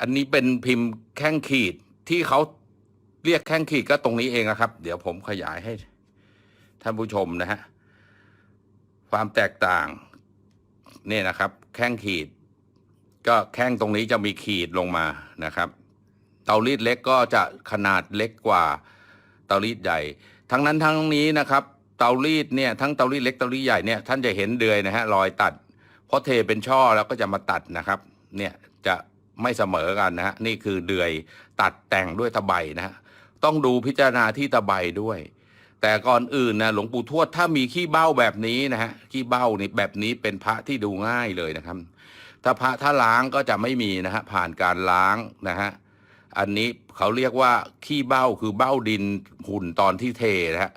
อันนี้เป็นพิมพ์แข้งขีดที่เขาเรียกแข้งขีดก็ตรงนี้เองนะครับ เดี๋ยวผมขยายให้ท่านผู้ชมนะฮะความแตกต่างเนี่ยนะครับ แข้งขีด ก็แข้งตรงนี้จะมีขีดลงมานะครับ เตารีดเล็กก็จะขนาดเล็กกว่าเตารีดใหญ่ ทั้งนั้นทั้งนี้นะครับ เตารีดเนี่ยทั้งเตารีดเล็กเตารีดใหญ่เนี่ยท่านจะเห็นเดือยนะฮะรอยตัดเพราะเทเป็นช่อแล้วก็จะมาตัดนะครับ เนี่ยจะ ไม่เสมอกันนะฮะนี่คือเดือยตัดแต่งด้วยตะไบนะฮะต้องดูพิจารณาที่ตะไบด้วย แต่ก่อนอื่นนะหลวงปู่ทวดถ้ามีขี้เบ้าแบบนี้นะฮะขี้เบ้านี่แบบนี้เป็นพระที่ดูง่ายเลยนะครับ ถ้าพระถ้าล้างก็จะไม่มีนะฮะผ่านการล้างนะฮะอันนี้เขาเรียกว่าขี้เบ้าคือเบ้าดินหุ่นตอนที่เทนะฮะ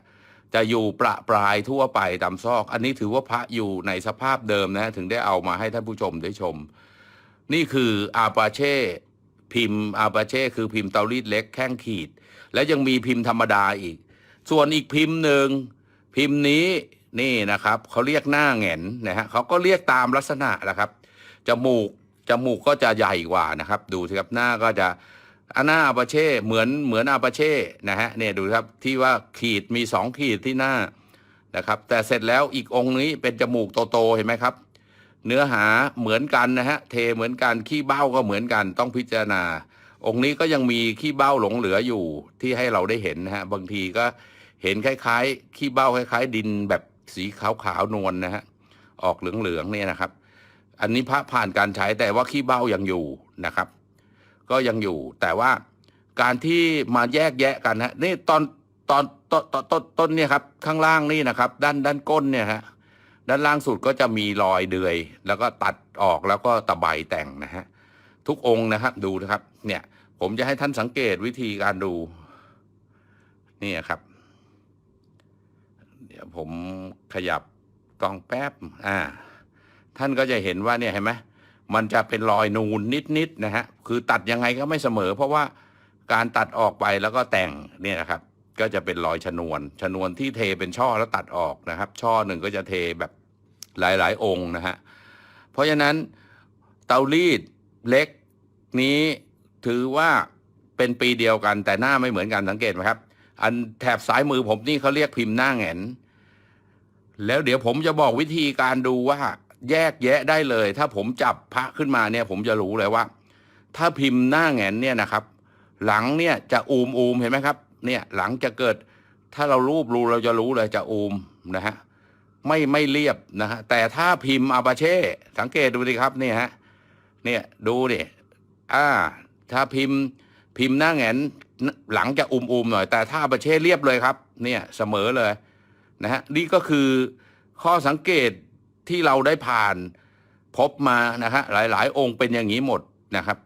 จะอยู่ประปรายทั่วไปตามซอก อันนี้ถือว่าพระอยู่ในสภาพเดิมนะ ถึงได้เอามาให้ท่านผู้ชมได้ชม นี่คืออาปาเช่พิมพ์อาปาเช่คือพิมพ์เตารีดเล็กแข้งขีด และยังมีพิมพ์ธรรมดาอีก ส่วนอีกพิมพ์หนึ่งพิมพ์นี้นี่นะครับเขาเรียกหน้าแหงนนะฮะเขาก็เรียกตามลักษณะนะครับจมูกจมูกก็จะใหญ่กว่านะครับ ดูสิครับหน้าก็จะอันหน้าอาปาเช่เหมือนเหมือนอาปาเช่นะฮะเนี่ยดูครับที่ว่าขีดมีสองขีดที่หน้านะครับ แต่เสร็จแล้วอีกองค์นี้เป็นจมูกโตๆเห็นไหมครับ เนื้อหาเหมือนกันนะฮะ เทเหมือนกัน ขี้เบ้าก็เหมือนกัน ต้องพิจารณา องค์นี้ก็ยังมีขี้เบ้าหลงเหลืออยู่ที่ให้เราได้เห็นนะฮะ บางทีก็เห็นคล้ายๆ ขี้เบ้าคล้าย ๆ ดินแบบสีขาวๆนวลนะฮะ ออกเหลืองๆเนี่ยนะครับ อันนี้พระผ่านการใช้แต่ว่าขี้เบ้ายังอยู่นะครับ ก็ยังอยู่ แต่ว่าการที่มาแยกแยะกันฮะ นี่ตอนตอนต้นนต้นต้นเนี่ยครับ ข้างล่างนี่นะครับ ด้านด้านก้นเนี่ยฮะ ด้านล่างสุดก็จะมีรอยเดือย แล้วก็ตัดออกแล้วก็ตะไบแต่งนะฮะทุกองค์นะครับดูนะครับ เนี่ย ผมจะให้ท่านสังเกตวิธีการดูนี่ครับ เดี๋ยวผมขยับกล้องแป๊บ อ่า ท่านก็จะเห็นว่าเนี่ยเห็นไหมมันจะเป็นรอยนูนนิดๆนะฮะ คือตัดยังไงก็ไม่เสมอ เพราะว่าการตัดออกไปแล้วก็แต่งเนี่ยนะครับ ก็จะเป็นรอยชนวน ชนวนที่เทเป็นช่อแล้วตัดออกนะครับ ช่อหนึ่งก็จะเทแบบหลาย ๆ องค์นะฮะเพราะฉะนั้นเตารีดเล็กนี้ถือว่าเป็นปีเดียวกันแต่หน้าไม่เหมือนกันสังเกตไหมครับ อันแถบซ้ายมือผมนี่เขาเรียกพิมพ์หน้าแหงนแล้วเดี๋ยวผมจะบอกวิธีการดูว่าแยกแยะได้เลย ถ้าผมจับพระขึ้นมาเนี่ย ผมจะรู้เลยว่า ถ้าพิมพ์หน้าแหงนเนี่ยนะครับ หลังเนี่ยจะอูมอูมเห็นไหมครับ เนี่ยหลังจะเกิดถ้าเรารูปรูเราจะรู้เลยจะอูมนะฮะไม่ไม่เรียบนะฮะแต่ถ้าพิมพ์อาปาเช่ สังเกตดูดิครับเนี่ยฮะเนี่ยดูดิอ่า ถ้าพิมพ์พิมพ์หน้าแหงนหลังจะอูมอูมหน่อย แต่ถ้าอาปาเช่เรียบเลยครับ เนี่ยเสมอเลยนะฮะนี่ก็คือข้อสังเกตที่เราได้ผ่านพบมานะฮะหลาย ๆ องค์เป็นอย่างนี้หมดนะครับ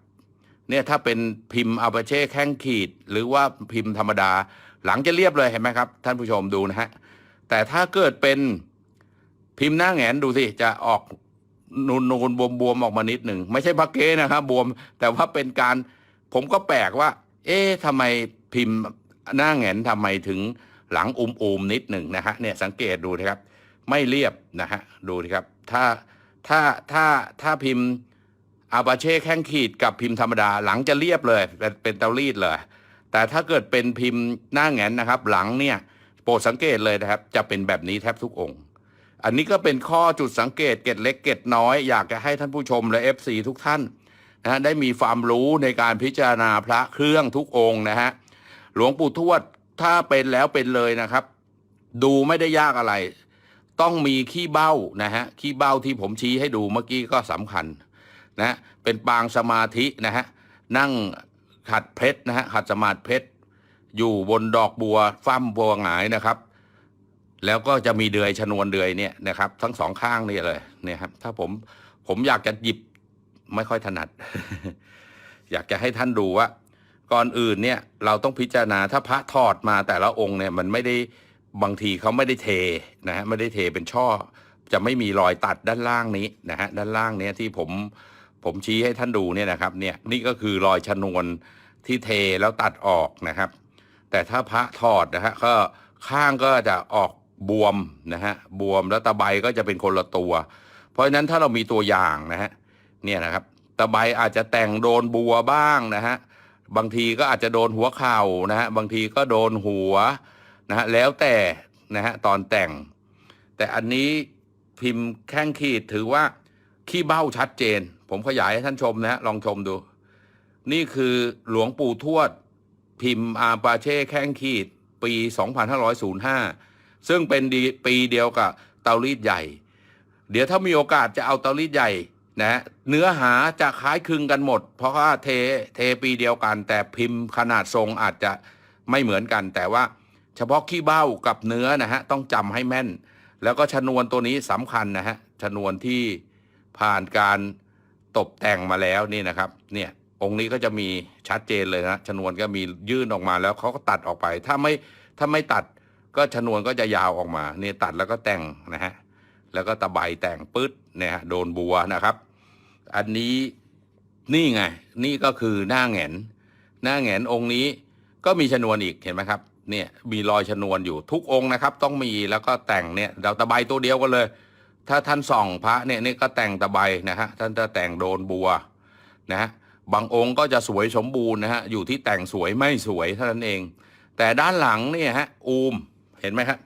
เนี่ยถ้าเป็นพิมพ์อาปเช่แข้งขีด หรือว่าพิมพ์ธรรมดา หลังจะเรียบเลยเห็นไหมครับ ท่านผู้ชมดูนะฮะ แต่ถ้าเกิดเป็นพิมพ์หน้าแหงนดูสิ จะออกนูนนูนบวมบวมออกมานิดหนึ่ง ไม่ใช่พักเก้นะครับบวม แต่ว่าเป็นการผมก็แปลกว่า เอ๊ะทำไมพิมพ์หน้าแหงนทำไมถึงหลังอุมอุมนิดหนึ่งนะฮะเนี่ยสังเกตดูนะครับ ไม่เรียบนะฮะดูดิครับ ถ้าถ้าถ้าถ้าพิมพ์ อาปาเช่แข้งขีดกับพิมพ์ธรรมดาหลังจะเรียบเลยเป็นเป็นเตารีดเลย แต่ถ้าเกิดเป็นพิมพ์หน้าแหงนนะครับ หลังเนี่ยโปรดสังเกตเลยนะครับ จะเป็นแบบนี้แทบทุกองค์ อันนี้ก็เป็นข้อจุดสังเกตเกตเล็กเกตน้อย อยากจะให้ท่านผู้ชมและ FC ทุกท่านนะฮะได้มีความรู้ในการพิจารณาพระเครื่องทุกองค์นะฮะหลวงปู่ทวดถ้าเป็นแล้วเป็นเลยนะครับ ดูไม่ได้ยากอะไร ต้องมีขี้เบ้านะฮะขี้เบ้าที่ผมชี้ให้ดูเมื่อกี้ก็สำคัญ นะฮะเป็นปางสมาธินะฮะนั่งขัดเพชรนะฮะขัดสมาธิเพชรอยู่บนดอกบัวฟั่มบัวหงายนะครับ แล้วก็จะมีเดือยชนวนเดือยเนี่ยนะครับ ทั้งสองข้างนี่เลยเนี่ยครับ ถ้าผมผมอยากจะหยิบไม่ค่อยถนัด อยากจะให้ท่านดูว่า ก่อนอื่นเนี่ย เราต้องพิจารณาถ้าพระถอดมาแต่ละองค์เนี่ย มันไม่ได้บางทีเขาไม่ได้เทนะฮะไม่ได้เทเป็นช่อ จะไม่มีรอยตัดด้านล่างนี้นะฮะด้านล่างเนี้ยที่ผม ผมชี้ให้ท่านดูเนี่ยนะครับเนี่ยนี่ก็คือรอยชนวนที่เทแล้วตัดออกนะครับ แต่ถ้าพระถอดนะฮะก็ข้างก็จะออกบวมนะฮะบวมแล้วตะไบก็จะเป็นคนละตัว เพราะฉะนั้นถ้าเรามีตัวอย่างนะฮะเนี่ยนะครับตะไบอาจจะแต่งโดนบัวบ้างนะฮะบางทีก็อาจจะโดนหัวเข่านะฮะบางทีก็โดนหัวนะฮะแล้วแต่นะฮะตอนแต่ง แต่อันนี้พิมพ์แข้งขีดถือว่า ขี้เบ้าชัดเจน ผมขยายให้ท่านชมนะฮะลองชมดู นี่คือหลวงปู่ทวด พิมพ์อาปาเช่แข้งขีด ปี 2505 ซึ่งเป็นปีเดียวกับเตารีดใหญ่ เดี๋ยวถ้ามีโอกาสจะเอาเตารีดใหญ่นะเนื้อหาจะคล้ายคลึงกันหมด เพราะว่าเทเทปีเดียวกัน แต่พิมพ์ขนาดทรงอาจจะไม่เหมือนกัน แต่ว่าเฉพาะขี้เบ้ากับเนื้อนะฮะต้องจำให้แม่น แล้วก็ชนวนตัวนี้สำคัญนะฮะชนวนที่ ผ่านการตกแต่งมาแล้วนี่นะครับ เนี่ยองค์นี้ก็จะมีชัดเจนเลยนะชนวนก็มียื่นออกมาแล้วเขาก็ตัดออกไป ถ้าไม่ถ้าไม่ตัดก็ชนวนก็จะยาวออกมาเนี่ยตัดแล้วก็แต่งนะฮะแล้วก็ตะไบแต่งปึ๊ดเนี่ยฮะโดนบัวนะครับ อันนี้นี่ไง นี่ก็คือหน้าแหงนหน้าแหงนองค์นี้ก็มีชนวนอีกเห็นไหมครับเนี่ยมีรอยชนวนอยู่ทุกองค์นะครับ ต้องมีแล้วก็แต่งเนี่ยเราตะไบตัวเดียวกันเลย ถ้าท่านส่องพระเนี่ยนี่ก็แต่งตะไบนะฮะท่านจะแต่งโดนบัวนะฮะบางองค์ก็จะสวยสมบูรณ์นะฮะอยู่ที่แต่งสวยไม่สวยเท่านั้นเอง แต่ด้านหลังเนี่ยฮะอูมเห็นไหมครับ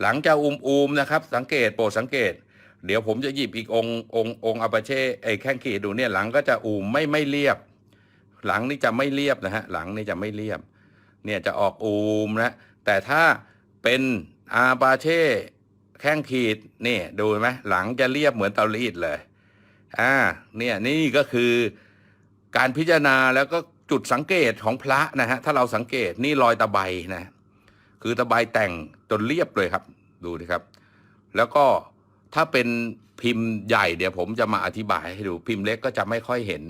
หลังจะอูมอูมนะครับ สังเกตโปรดสังเกต เดี๋ยวผมจะหยิบอีกองค์องค์องค์อาปาเช่ไอ้แข้งขีดดูเนี่ยหลังก็จะอูมไม่ไม่เรียบ หลังนี่จะไม่เรียบนะฮะหลังนี่จะไม่เรียบ เนี่ยจะออกอูมนะแต่ถ้าเป็นอาปาเช่ แข้งขีดนี่ดูไหมหลังจะเรียบเหมือนเตารีดเลย อ่า เนี่ยนี่ก็คือการพิจารณาแล้วก็จุดสังเกตของพระนะฮะถ้าเราสังเกตนี่รอยตะไบนะ คือตะไบแต่งจนเรียบเลยครับ ดูดิครับ แล้วก็ถ้าเป็นพิมพ์ใหญ่เดี๋ยวผมจะมาอธิบายให้ดูพิมพ์เล็กก็จะไม่ค่อยเห็น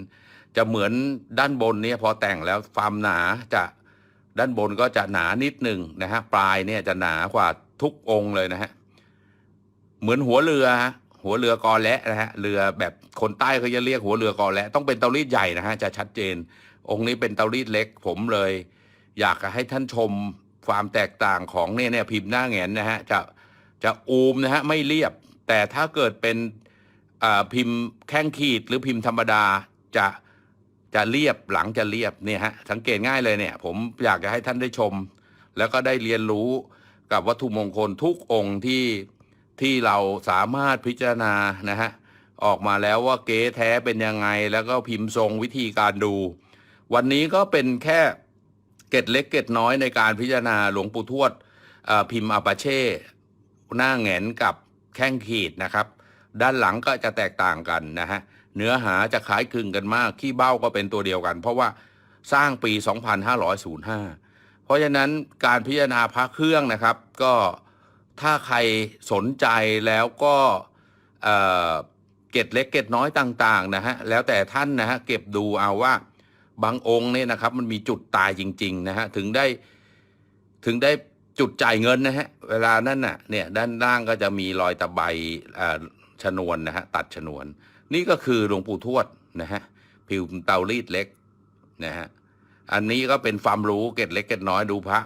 จะเหมือนด้านบนเนี่ยพอแต่งแล้วความหนาจะด้านบนก็จะหนานิดหนึ่งนะฮะปลายเนี่ยจะหนากว่าทุกองค์เลยนะฮะ เหมือนหัวเรือฮะหัวเรือกอและนะฮะเรือแบบคนใต้เขาจะเรียกหัวเรือกอและต้องเป็นเตารีดใหญ่นะฮะจะชัดเจน องค์นี้เป็นเตารีดเล็ก ผมเลย อยากให้ท่านชมความแตกต่างของเนี่ยเนี่ยพิมพ์หน้าแงนนะฮะจะจะอูมนะฮะไม่เรียบ แต่ถ้าเกิดเป็นพิมพ์แข้งขีดหรือพิมพ์ธรรมดาจะจะเรียบหลังจะเรียบเนี่ยฮะสังเกตง่ายเลยเนี่ย ผมอยากจะให้ท่านได้ชม แล้วก็ได้เรียนรู้กับวัตถุมงคลทุกองค์ที่ ที่เราสามารถพิจารณานะฮะออกมาแล้วว่าเก๊แท้เป็นยังไง แล้วก็พิมพ์ทรงวิธีการดู วันนี้ก็เป็นแค่เกร็ดเล็กเกร็ดน้อยในการพิจารณาหลวงปู่ทวดพิมพ์อาปาเช่หน้าแหงนกับแข้งขีดนะครับ ด้านหลังก็จะแตกต่างกันนะฮะเนื้อหาจะคล้ายคลึงกันมาก ขี้เบ้าก็เป็นตัวเดียวกัน เพราะว่าสร้างปี 2505 เพราะฉะนั้นการพิจารณาพระเครื่องนะครับ ก็ ถ้าใครสนใจแล้วก็เกร็ดเล็กเกร็ดน้อยต่างๆนะฮะแล้วแต่ท่านนะฮะเก็บดูเอาว่าบางองค์เนี่ยนะครับมันมีจุดตายจริงๆนะฮะถึงได้ถึงได้จุดจ่ายเงินนะฮะเวลานั้นน่ะเนี่ยด้านล่างก็จะมีรอยตะไบชนวนนะฮะตัดชนวน นี่ก็คือหลวงปู่ทวดนะฮะผิวเตารีดเล็กนะฮะอันนี้ก็เป็นความรู้เกร็ดเล็กเกร็ดน้อยดูพระ